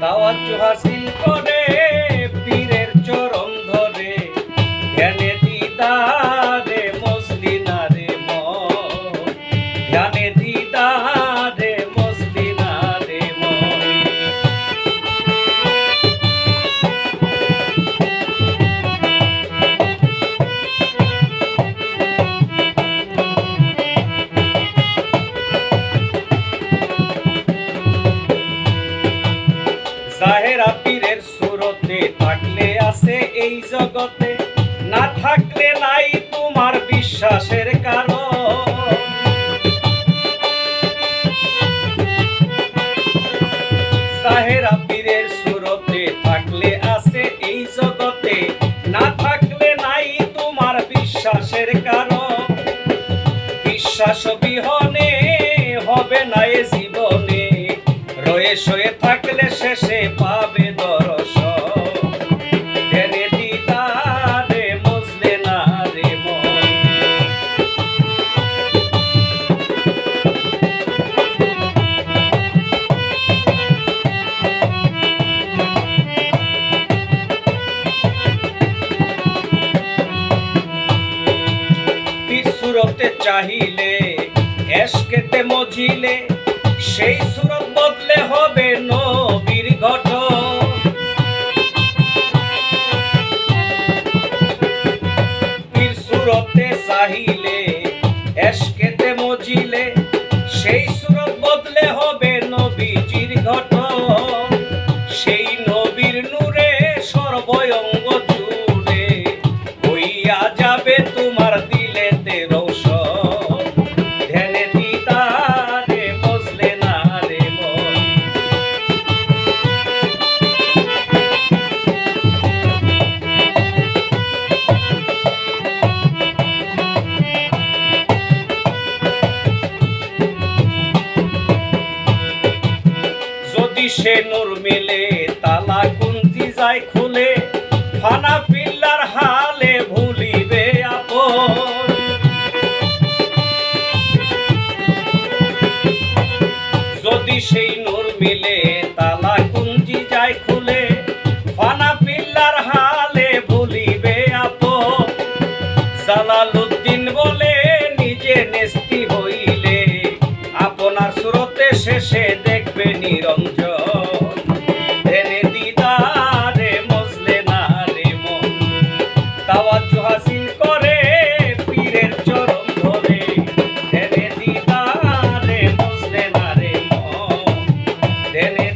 তাওয়াজ্জু হাসিল করে পীরের চরণ ধরে ধ্যানে দিদারে জাহেরা পীরের সুরতে থাকলে আছে এই জগতে। না থাকলে নাই তোমার বিশ্বাসের কারণ। জাহেরা পীরের সুরতে থাকলে আছে এই জগতে। না থাকলে নাই তোমার বিশ্বাসের কারণ। বিশ্বাস বিহনে হবে না এ জীবনে রয়ে শয়ে থাকলে শেষে পাবে দর্শন। ধ্যানে দিদারে মজলে না রে মন। পীর সুরতে চাহিলে, এসকেতে মজিলে সেই সুরত বদলে হবে নবীর ঘটন পীর সুরতে চাহিলে সে নূর মেলে, তালা কুন্তি যায় খুলে, ফানা পিল্লার হালে ভুলিবে আপন। যদি সেই নূর মেলে, তালা কুঞ্জি যায় খুলে, ফানা পিল্লার হালে ভুলিবে আপন। জালালুদ্দিন বলে, নিজে নেস্তি হইলে, আপনার সুরতে শেষে দে ಮೇಲೆ